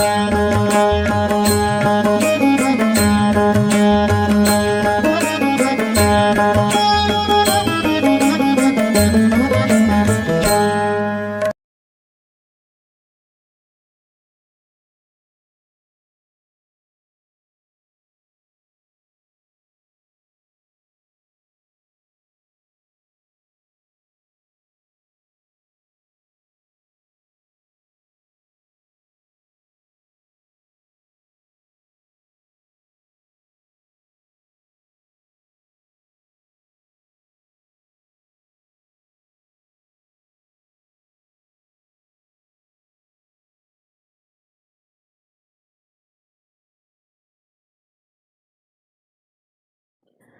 Música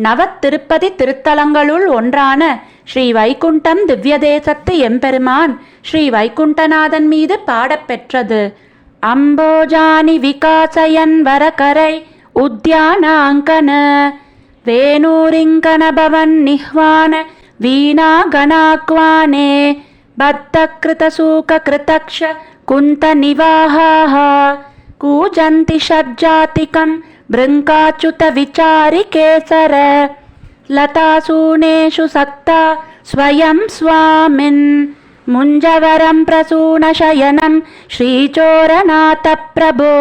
நவத் Tirupati திருத்தலங்களுள் ஒன்றான ஸ்ரீ வைகுண்டம் திவ்யதேசத்து எம்பெருமான் ஸ்ரீ வைகுண்டநாதன் மீது பாடப்பெற்றது அம்போஜானி விகாசயன் வரகரை உத்யானாங்கன வேணூரிங்கனபவன் நிஹ்வான வீணா கணாக்வானே बद्धकृतसूककृतक्ष कुन्तनिवाहाः कूजन्ति षड्जातिकं బృంకాచ్యుత విచారి కేసర లతాసూనేషు సక్త స్వయం స్వామిన్. ముంజవరం ప్రసూన శయనం శ్రీచోరనాథ ప్రభో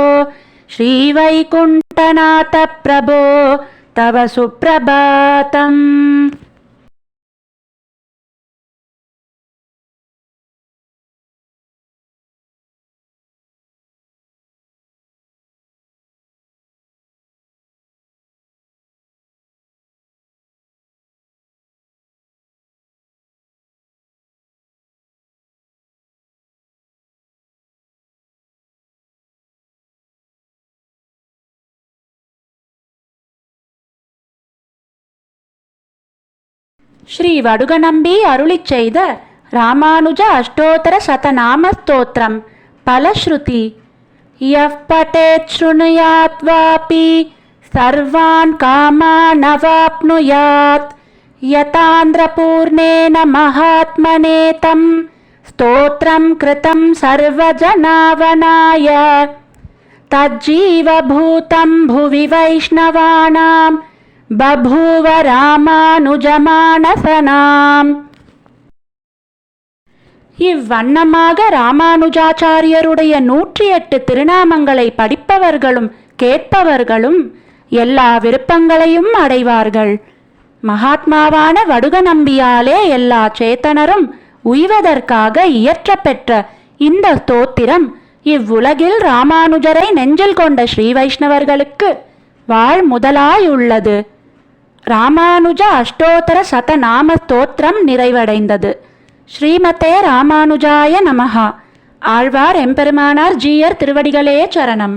శ్రీవైకుంఠనాథ ప్రభో తవ సుప్రభాతం. ஸ்ரீ வடுகநம்பி அருளிச் செய்த ராமானுஜ அஷ்டோத்தர சதநாம ஸ்தோத்திரம் பலஸ்ருதி யப் பட்டேத் ஸ்ருணுயாத் வாபி சர்வான் காமானவாப்னுயாத் யதாந்திரபூர்ணேன மகாத்மனே தம் ஸ்தோத்திரம் கிருதம் சர்வஜனாவனாய तज्जीवभूतं भुवि वैष्णवानां बभूव ராமானுஜமானசனாம் இவ்வண்ணமாக ராமானுஜாச்சாரியருடைய நூற்றி எட்டு திருநாமங்களை படிப்பவர்களும் கேட்பவர்களும் எல்லா விருப்பங்களையும் அடைவார்கள் மகாத்மாவான வடுக நம்பியாலே எல்லா சேத்தனரும் உய்வதற்காக இயற்றப்பெற்ற இந்த ஸ்தோத்திரம் இவ்வுலகில் ராமானுஜரை நெஞ்சில் கொண்ட ஸ்ரீ வைஷ்ணவர்களுக்கு வாழ் முதலாயுள்ளது ராமானுஜ அஷ்டோத்தர சதநாம ஸ்தோத்திரம் நிறைவடைந்தது. ஸ்ரீமதே ராமானுஜாய நமஹா. ஆழ்வார் எம்பெருமானார் ஜீயர் திருவடிகளே சரணம்.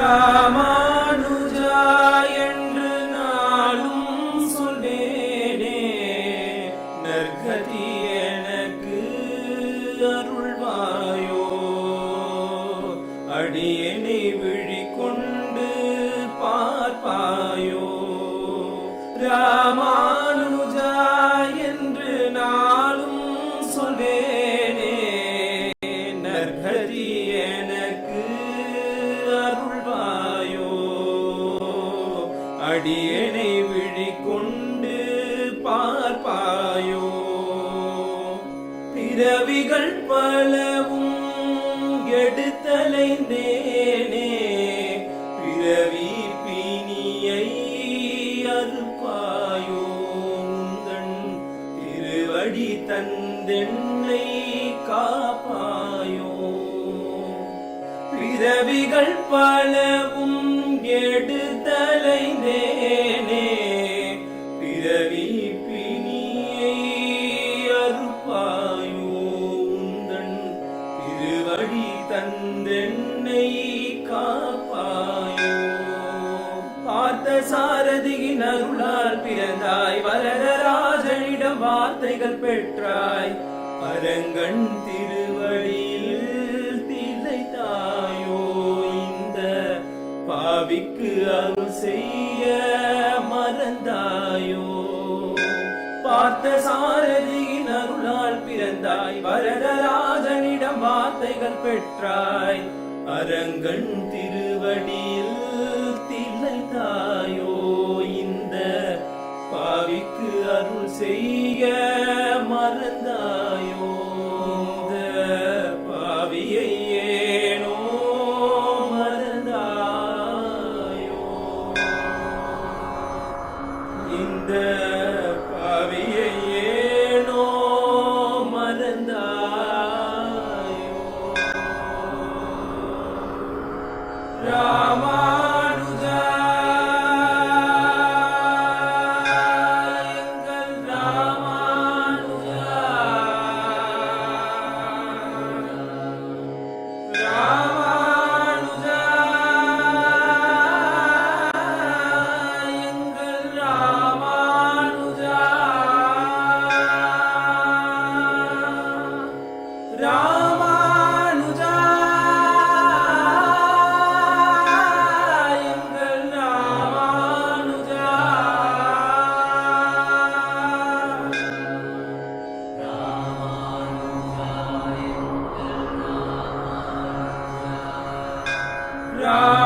ராமானுஜா ராமானுஜா என்று நாளும் சொல்வேனே நற்கதி எனக்கு அருள்வாயோ. அடியனை விழிக்கொண்டு பார்ப்பாயோ. பிறவிகள் பலவும் எடுத்தலைந்தேனே தந்தென்னை காப்பாயோ பிறவிகள் பலவும் எடுத்தலைந்தேனே பிறவி பிணியை அறுப்பாயோ உந்தன் திருவடி தந்தென்னை காப்பாயோ சாரதியின் அருளால் பிறந்தாய். வரதராஜனிடம் வார்த்தைகள் பெற்றாய். அரங்கன் திருவடியில் திளைத்தாயோ இந்த பாவிக்கு அருள் செய்ய மறந்தாயோ. பார்த்த சாரதியின் அருளால் பிறந்தாய். வரதராஜனிடம் வார்த்தைகள் பெற்றாய். அரங்கன் திருவடியில் திளைத்தாய். você. Amen.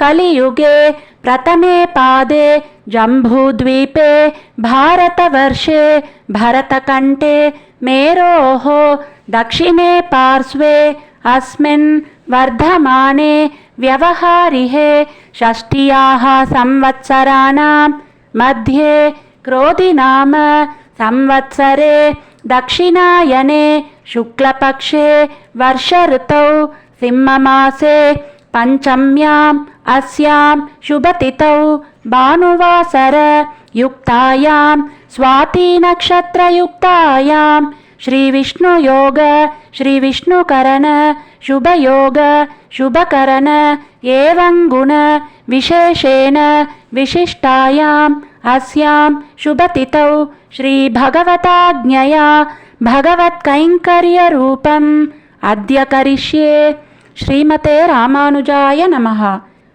कलियुगे प्रथमे पादे जम्बूद्वीपे भारतवर्षे भरतकण्ठे मेरोः दक्षिणे पार्श्वे अस्मिन् वर्धमाने व्यवहारिहे षष्ट्याः संवत्सराणां मध्ये क्रोधिनाम संवत्सरे दक्षिणायने शुक्लपक्षे वर्षऋतौ सिंहमासे पञ्चम्याम् अस्यां शुभतिथौ भानुवासरयुक्तायां स्वातीनक्षत्रयुक्तायां श्रीविष्णुयोग श्रीविष्णुकरण शुभयोग शुभकरण एवं गुण विशेषेण विशिष्टायाम् अस्यां शुभतिथौ श्रीभगवताज्ञया भगवत्कैङ्कर्यरूपम् अद्य करिष्ये श्रीमते रामानुजाय नमः।